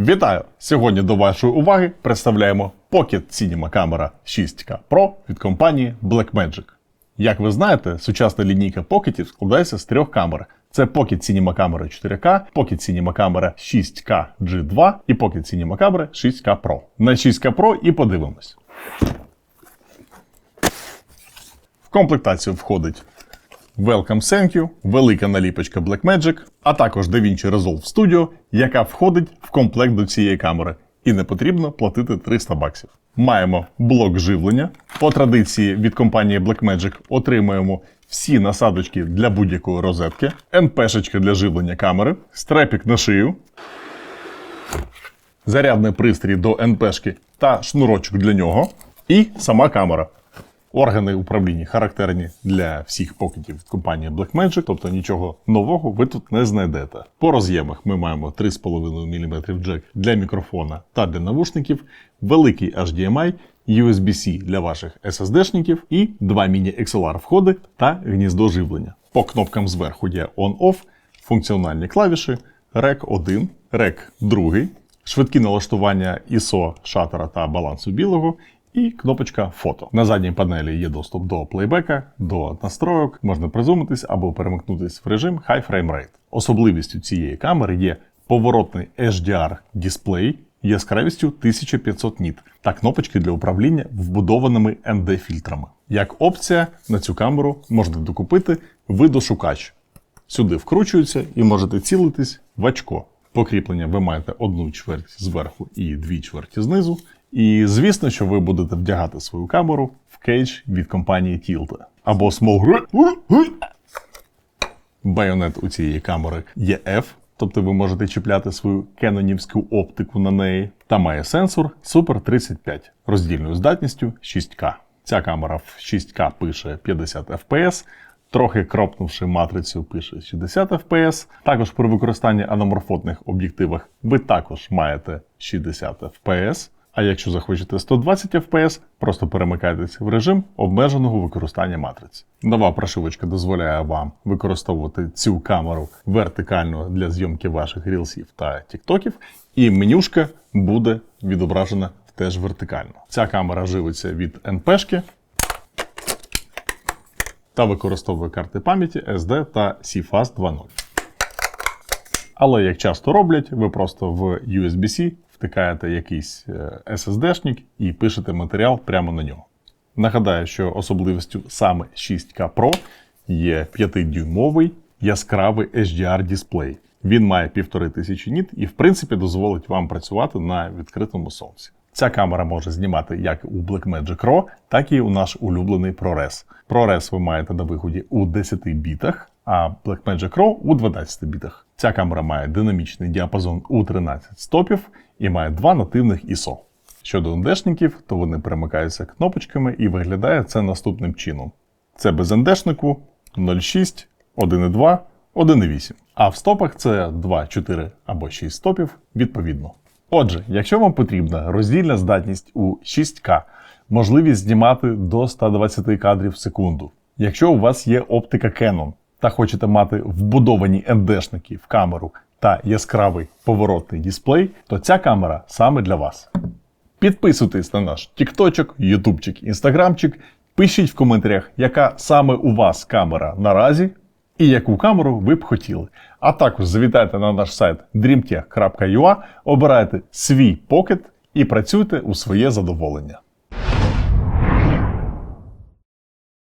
Вітаю! Сьогодні до вашої уваги представляємо Pocket Cinema Camera 6K Pro від компанії Blackmagic. Як ви знаєте, сучасна лінійка покетів складається з трьох камер. Це Pocket Cinema Camera 4K, Pocket Cinema Camera 6K G2 і Pocket Cinema Camera 6K Pro. На 6K Pro і подивимось. В комплектацію входить Welcome Thank You, велика наліпочка Blackmagic, а також DaVinci Resolve Studio, яка входить в комплект до цієї камери. І не потрібно платити 300 баксів. Маємо блок живлення. По традиції від компанії Blackmagic отримуємо всі насадочки для будь-якої розетки, НПшечка для живлення камери, стрепік на шию, зарядний пристрій до НПшки та шнурочок для нього, і сама камера. Органи управління характерні для всіх покетів від компанії Blackmagic, тобто нічого нового ви тут не знайдете. По роз'ємах ми маємо 3,5 мм джек для мікрофона та для навушників, великий HDMI, USB-C для ваших SSD-шників і два міні-XLR входи та гніздо живлення. По кнопкам зверху є On-Off, функціональні клавіші, REC 1, REC 2, швидкі налаштування ISO, шатера та балансу білого і кнопочка фото. На задній панелі є доступ до плейбека, до настройок, можна призумитись або перемикнутись в режим High Frame Rate. Особливістю цієї камери є поворотний HDR дисплей яскравістю 1500 ніт та кнопочки для управління вбудованими ND-фільтрами. Як опція на цю камеру можна докупити видошукач. Сюди вкручується і можете цілитись в очко. Покріплення ви маєте одну чверть зверху і дві чверті знизу. І звісно, що ви будете вдягати свою камеру в кейдж від компанії Tilta. Або Small Байонет у цієї камери є F, тобто ви можете чіпляти свою кенонівську оптику на неї, та має сенсор Super 35 роздільною здатністю 6К. Ця камера в 6К пише 50 FPS, трохи кропнувши матрицю, пише 60 FPS. Також при використанні аноморфотних об'єктивах ви також маєте 60 FPS. А якщо захочете 120 FPS, просто перемикайтесь в режим обмеженого використання матриці. Нова прошивочка дозволяє вам використовувати цю камеру вертикально для зйомки ваших рілсів та тіктоків, і менюшка буде відображена теж вертикально. Ця камера живиться від NP-шки та використовує карти пам'яті SD та CFast 2.0. Але як часто роблять, ви просто в USB-C втикаєте якийсь е, SSD-шник і пишете матеріал прямо на нього. Нагадаю, що особливістю саме 6К Pro є 5-дюймовий яскравий HDR дисплей. Він має 1500 ніт і, в принципі, дозволить вам працювати на відкритому сонці. Ця камера може знімати як у Blackmagic RAW, так і у наш улюблений ProRes. ProRes ви маєте на виході у 10 бітах, а Blackmagic RAW у 12 бітах. Ця камера має динамічний діапазон у 13 стопів і має два нативних ISO. Щодо НДшників, то вони перемикаються кнопочками і виглядає це наступним чином: це без НДшнику 0,6, 1,2, 1,8. А в стопах це 2, 4 або 6 стопів відповідно. Отже, якщо вам потрібна роздільна здатність у 6К, можливість знімати до 120 кадрів в секунду. Якщо у вас є оптика Canon та хочете мати вбудовані НДшники в камеру та яскравий поворотний дисплей, то ця камера саме для вас. Підписуйтесь на наш тікточок, ютубчик, інстаграмчик. Пишіть в коментарях, яка саме у вас камера наразі і яку камеру ви б хотіли. А також завітайте на наш сайт dreamtech.ua, обирайте свій покет і працюйте у своє задоволення.